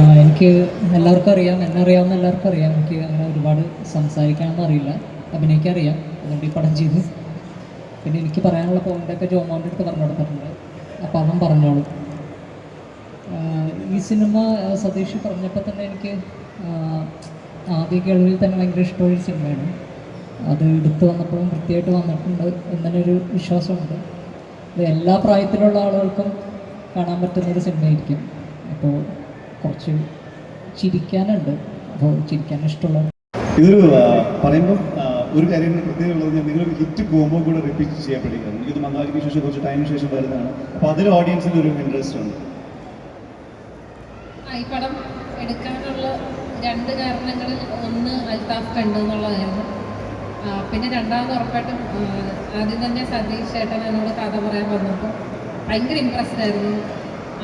എനിക്ക് എല്ലാവർക്കും അറിയാം. എന്നെ അറിയാവുന്ന എല്ലാവർക്കും അറിയാം. എനിക്ക് അങ്ങനെ ഒരുപാട് സംസാരിക്കാനൊന്നും അറിയില്ല. അഭിനയിക്കറിയാം അതുകൊണ്ട് ഈ പടം ചെയ്തു. പിന്നെ എനിക്ക് പറയാനുള്ള പോയിന്റൊക്കെ ജോമോന്റെ അടുത്ത് പറഞ്ഞു കൊടുത്തിട്ടുണ്ട്. അപ്പോൾ അവൻ പറഞ്ഞോളൂ. ഈ സിനിമ സതീഷ് പറഞ്ഞപ്പോൾ തന്നെ എനിക്ക് ആദ്യ കേൾവിയിൽ തന്നെ ഭയങ്കര ഇഷ്ടമുള്ളൊരു സിനിമയാണ്. അത് എടുത്തു വന്നപ്പോഴും വൃത്തിയായിട്ട് വന്നിട്ടുണ്ട് എന്നൊരു വിശ്വാസമുണ്ട്. ഇത് എല്ലാ പ്രായത്തിലുള്ള ആളുകൾക്കും കാണാൻ പറ്റുന്നൊരു സിനിമയായിരിക്കും. അപ്പോൾ കുറച്ച് ചിരിക്കാനുണ്ട്. അപ്പോൾ ചിരിക്കാൻ ഇഷ്ടമുള്ള ഇതൊരു പറയുമ്പോൾ ഒരു കാര്യം പ്രത്യേകത ഉള്ളത് ഞാൻ നിങ്ങളൊരു ഹിറ്റ് പോകുമ്പോൾ കൂടെ റിപ്പീറ്റ് ചെയ്യപ്പെടുകയാണ്. എനിക്കിത് മങ്ങാലിക്ക് ശേഷം കുറച്ച് ടൈമിന് ശേഷം വരുന്നതാണ്. അപ്പോൾ അതിൽ ഓഡിയൻസിന് ഒരു ഇൻട്രസ്റ്റ് ഉണ്ട്. ആ, ഈ പടം എടുക്കാനുള്ള രണ്ട് കാരണങ്ങളിൽ ഒന്ന് അൽതാഫ് കണ്ടു എന്നുള്ളതായിരുന്നു പിന്നെ രണ്ടാമത് ഉറപ്പായിട്ടും ആദ്യം തന്നെ സതീഷ് ചേട്ടൻ എന്നോട് കഥ പറയാൻ വന്നപ്പോൾ ഭയങ്കര ഇമ്പ്രസ്ഡ് ആയിരുന്നു.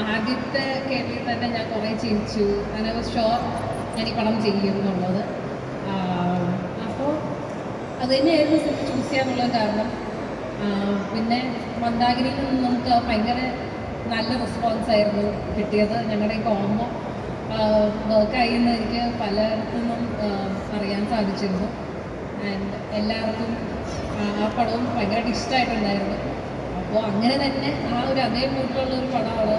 ആദ്യത്തെ കേരളത്തിൽ തന്നെ ഞാൻ കുറേ ചിരിച്ചു. അങ്ങനെ ഷോർ ഞാൻ ഈ പടം ചെയ്യും എന്നുള്ളത് അപ്പോൾ അത് തന്നെയായിരുന്നു ചൂസ് ചെയ്യാനുള്ള കാരണം പിന്നെ മന്ദാഗിരിയിൽ നിന്ന് നമുക്ക് ഭയങ്കര നല്ല റെസ്പോൺസ് ആയിരുന്നു കിട്ടിയത്. ഞങ്ങളുടെ ഈ കോമ്പോ വർക്കായി എന്ന് എനിക്ക് പലയിടത്തു നിന്നും അറിയാൻ സാധിച്ചിരുന്നു. ആൻഡ് എല്ലാവർക്കും ആ, പടവും ഭയങ്കരമായിട്ട് ഇഷ്ടമായിട്ടുണ്ടായിരുന്നു അപ്പോൾ അങ്ങനെ തന്നെ ആ ഒരു അതേ മൂഡിലുള്ള ഒരു പടമാണ്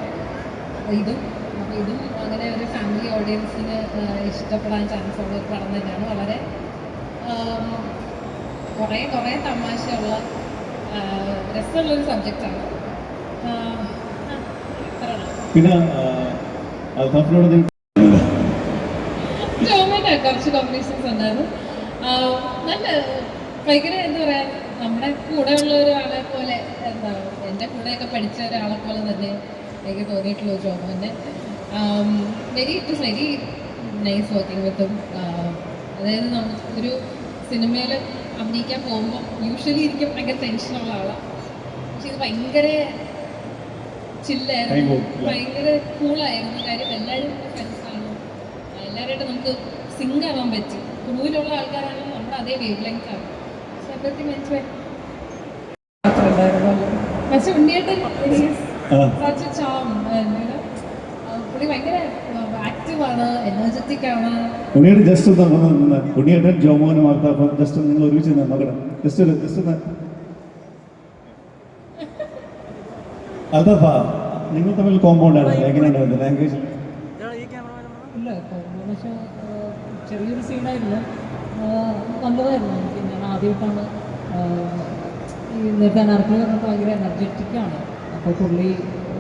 ഇതും അപ്പോൾ ഇതും അങ്ങനെ ഒരു ഫാമിലി ഓഡിയൻസിന് ഇഷ്ടപ്പെടാൻ ചാൻസ് ഉള്ള ഒരു പടം തന്നെയാണ്. വളരെ കുറേ കുറേ തമാശയുള്ള രസമുള്ളൊരു സബ്ജക്റ്റാണ് പിന്നെ കുറച്ച് കോമ്പിനേഷൻസ് ഉണ്ടായിരുന്നു. നല്ല ഭയങ്കര എന്താ പറയാ നമ്മുടെ കൂടെ ഉള്ള ഒരാളെ പോലെ എന്താ എന്റെ കൂടെയൊക്കെ പഠിച്ച ഒരാളെ പോലെ തന്നെ എനിക്ക് തോന്നിയിട്ടുള്ള ജോബ് തന്നെ very it is very nice working with അതായത് നമ്മ ഒരു സിനിമയിൽ അഭിനയിക്കാൻ പോകുമ്പോൾ യൂഷ്വലി ഇരിക്കും ഭയങ്കര ടെൻഷനുള്ള ആളാണ് പക്ഷെ ഇത് ഭയങ്കര ചില്ലായിരുന്നു ഭയങ്കര കൂളായിരുന്നു കാര്യം എല്ലാവരും ഫ്രണ്ട്സാണ് എല്ലാവരുമായിട്ട് നമുക്ക് സിങ്ക് ആവാൻ പറ്റി. ക്രൂവിലുള്ള ആൾക്കാരാണ് നമ്മുടെ അതേ വേവ് ലെങ്ത് ആണ്. സോ everything മനസ്സിലായി. പക്ഷെ ഉണ്ണിയേട്ടൻ സച്ച് ചാം പുള്ളി ഭയങ്കര ആക്റ്റീവ് ആണ് എനർജറ്റിക് ആണ്. ഉണ്ണിയുടെ ജസ്റ്റ് ഒന്ന് ഉണ്ണിയേട്ടൻ ജോമോനും അൽത്താഫും ജസ്റ്റ് നിങ്ങൾ ഒരുമിച്ച് നിന്ന് നോക്കണം ജസ്റ്റ് ഒരു ജസ്റ്റ് ഒന്ന്. അതപ്പാ നിങ്ങൾ തമ്മിൽ കോമ്പൗണ്ട് ആണ്? എങ്ങനെയുണ്ടായിരുന്നു? ലാംഗ്വേജ് ഇല്ല ചെറിയൊരു സീനായിരുന്നു നല്ലതായിരുന്നു. എനിക്ക് ഞാൻ ആദ്യമായിട്ടാണ് ഈ നേരത്തെ അനാർക്കിൽ പറഞ്ഞിട്ട് ഭയങ്കര എനർജറ്റിക് ആണ്. അപ്പോൾ പുള്ളി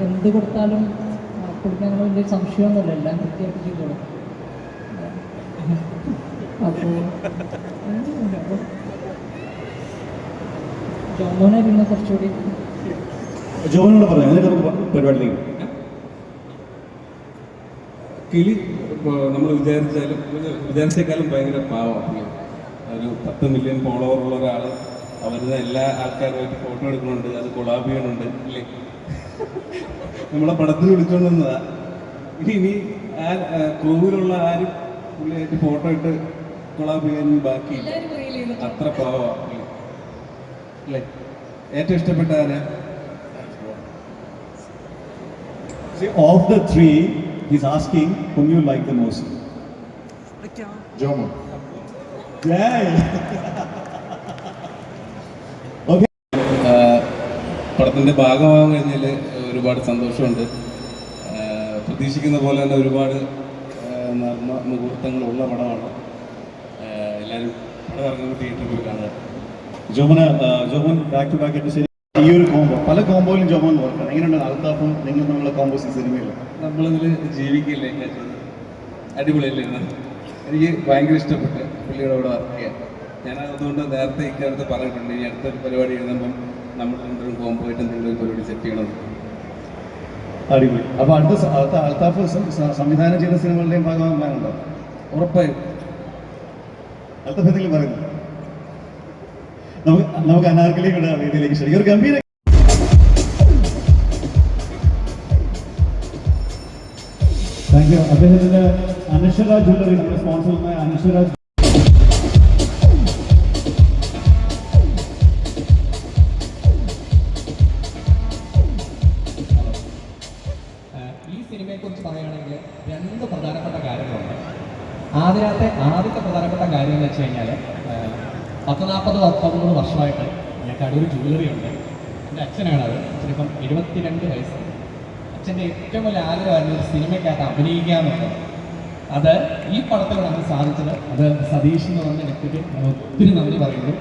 എന്ത് കൊടുത്താലും പുള്ളിക്ക് അങ്ങനെ വലിയ സംശയമൊന്നുമില്ല. എല്ലാം കൃത്യമായിട്ട് ചെയ്തോളും. അപ്പോൾ ജോമോനെ പിന്നെ കുറച്ചുകൂടി ജോമനോട് പറയാം എന്നിട്ട് നമുക്ക് പരിപാടിയിലേക്ക്. കിളി ഇപ്പോൾ നമ്മൾ വിചാരിച്ചാലും വിചാരിച്ചേക്കാളും ഭയങ്കര പാവമാണ് ഒരു പത്ത് മില്യൺ ഫോളോവർ ഉള്ള ഒരാൾ അവരുടെ എല്ലാ ആൾക്കാരുമായിട്ട് ഫോട്ടോ എടുക്കുന്നുണ്ട് അത് കൊളാബ് ചെയ്യണുണ്ട് ഇല്ലേ? നമ്മളെ പടത്തിൽ വിളിച്ചോണ്ട് വന്നതാ. ഇനി ഇനി ആ കോവിലുള്ള ആരും പുള്ളിയായിട്ട് ഫോട്ടോ ഇട്ട് കൊളാബ് ചെയ്യാൻ ബാക്കി അത്ര അല്ലേ? ഏറ്റവും ഇഷ്ടപ്പെട്ട ആരാ? Of the three he's asking whom you like the most. Jomo Yay! പടത്തിന്റെ ഭാഗമാകാൻ കഴിഞ്ഞാൽ ഒരുപാട് സന്തോഷമുണ്ട്. പ്രതീക്ഷിക്കുന്ന പോലെ തന്നെ ഒരുപാട് നർമ്മ മുഹൂർത്തങ്ങളുള്ള പടമാണ്. എല്ലാവരും പടം ഇറങ്ങുമ്പോൾ തിയേറ്ററിൽ പോയി കാണുക. ജോമന് ജോമൻ ബാക്ക് ടു ബാക്ക് ആയിട്ട് ശരി. ഈ ഒരു കോംബോ പല കോംബോയിലും ജോമൻ വർക്കാണ് എങ്ങനെയുണ്ട് അൽത്താഫും നിങ്ങൾ നമ്മളെ കോംബോസ് ഈ സിനിമയിൽ നമ്മളിതിൽ ജീവിക്കില്ലേ അടിപൊളിയല്ലായിരുന്നു. എനിക്ക് ഭയങ്കര ഇഷ്ടപ്പെട്ട്. പുള്ളിയുടെ കൂടെ വർക്ക് ചെയ്യാൻ. ഞാൻ അതുകൊണ്ട് നേരത്തെ ഇക്കാലത്ത് പറഞ്ഞിട്ടുണ്ട്. ഇനി അടുത്തൊരു പരിപാടി എഴുതുമ്പം നമ്മൾ രണ്ടും കോമ്പോ ആയിട്ട് എന്തെങ്കിലും ഒരു പരിപാടി സെറ്റ് ചെയ്യണം? അടിപൊളി. അപ്പൊ അടുത്ത അൽത്താഫ് സംവിധാനം ചെയ്ത സിനിമകളുടെയും ഭാഗമാകാനുണ്ടോ ഉറപ്പായും. അൽത്താഫ് എന്തെങ്കിലും പറയുന്നു നമുക്ക് നമുക്ക് അനാർക്കലിയുടെ വേദിയിലേക്ക് ക്ഷണിക്കാം. ഒരു ഗംഭീര താങ്ക് യു അദ്ദേഹത്തിന്റെ അനശ്വര ജ്വല്ലറി നമ്മുടെ സ്പോൺസർ അനശ്വര സിനിമയെക്കുറിച്ച് പറയുകയാണെങ്കിൽ രണ്ട് പ്രധാനപ്പെട്ട കാര്യങ്ങളുണ്ട്. ആദ്യത്തെ ആദ്യത്തെ പ്രധാനപ്പെട്ട കാര്യം എന്ന് വെച്ച് കഴിഞ്ഞാൽ പത്ത് നാൽപ്പത് പത്തൊമ്പത് വർഷമായിട്ട് ഞങ്ങൾക്ക് കടൂർ ജ്വല്ലറി ഉണ്ട്. എന്റെ അച്ഛനാണ് അത് അച്ഛനിപ്പം എഴുപത്തിരണ്ട് വയസ്സ്. അച്ഛന്റെ ഏറ്റവും വലിയ ആഗ്രഹമായിരുന്നു ഒരു സിനിമയ്ക്കകത്ത് അഭിനയിക്കുക എന്നുള്ളത്. അത് ഈ പടത്തിൽ നമുക്ക് സാധിച്ചത് അത് സതീഷ് എന്ന് പറഞ്ഞ വ്യക്തിക്ക് ഒത്തിരി നന്ദി പറയുന്നു.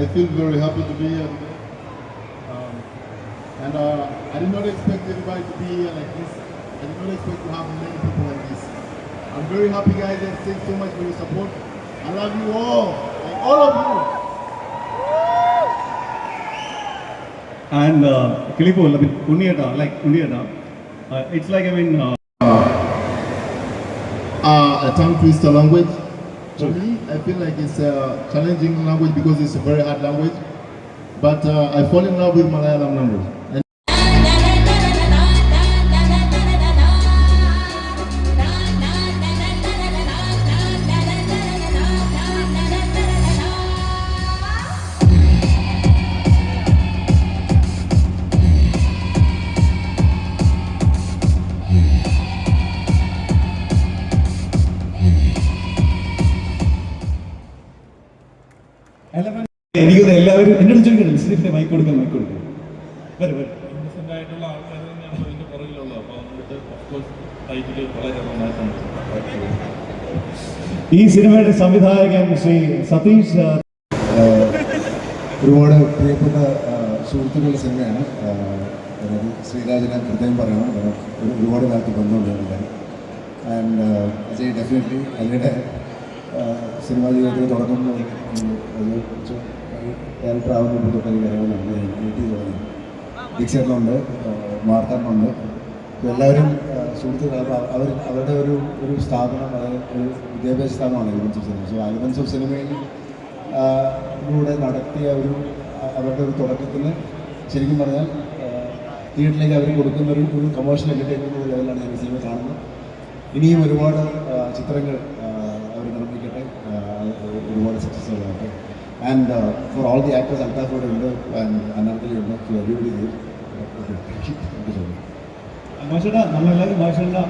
I feel very happy to be here. And uh, I did not expect everybody to be here like this. I did not expect to have many people like this. I'm very happy guys and thanks so much for your support. I love you all, all of you. And Kilipo, I mean, Unniyata, like Unniyata, uh, it's like, I mean, uh, uh, a tongue twister language. For me, I feel like it's a challenging language because it's a very hard language. But uh, I fall in love with Malayalam numbers. And എനിക്കൊന്ന് എല്ലാവരും എന്നോട് ചോദിക്കണം സ്ലിപ്പിന്റെ mic കൊടുക്കാൻ mic കൊടുക്കാം. വരും വരും. ഈ സിനിമയുടെ സംവിധായകൻ ശ്രീ സതീഷ് ഒരുപാട് പ്രിയപ്പെട്ട സുഹൃത്തുക്കളുടെ സിനിമയാണ്. അതായത് ശ്രീരാജനെ പ്രത്യേകം പറയണം. ഒരു ഒരുപാട് കാലത്ത് ബന്ധമുണ്ട് ആൻഡ് അജയ് ഡെഫിനറ്റ്ലി അതിന്റെ സിനിമാ ജീവിതത്തിൽ തുടക്കം മുതൽ, അത് ഡയറക്ടർ ആവുമ്പോൾ തൊട്ട് എനിക്ക് അറിയാവുന്നുണ്ട് വീട്ടിൽ തോന്നി മാർത്താണ്ടുണ്ട് അപ്പോൾ എല്ലാവരും സുഹൃത്തുക്കൾ അവർ അവരുടെ ഒരു ഒരു സ്ഥാപനം അതായത് ഒരു വിദ്യാഭ്യാസ സ്ഥാപനമാണ് alliance of cinema. So alliance of സിനിമയിൽ ലൂടെ നടത്തിയ ഒരു അവരുടെ ഒരു തുടക്കത്തിന് ശരിക്കും പറഞ്ഞാൽ തിയേറ്ററിലേക്ക് അവർ കൊടുക്കുന്ന ഒരു ഒരു കമേഴ്ഷ്യൽ എന്റർടൈൻമെന്റ് ലെവലാണ് ഞാൻ സിനിമ കാണുന്നത്. ഇനിയും ഒരുപാട് ചിത്രങ്ങൾ അവർ നിർമ്മിക്കട്ടെ ആ, ഒരുപാട് സക്സസ്ഫുള്ളാകട്ടെ and for all the actors Althaf ഇവിടെ ഉണ്ട് ആൻഡ് അനാർക്കലി ഉണ്ട് everybody thank you so much മാഷേട്ടാ നമ്മളെല്ലാവരും മാഷേട്ടാ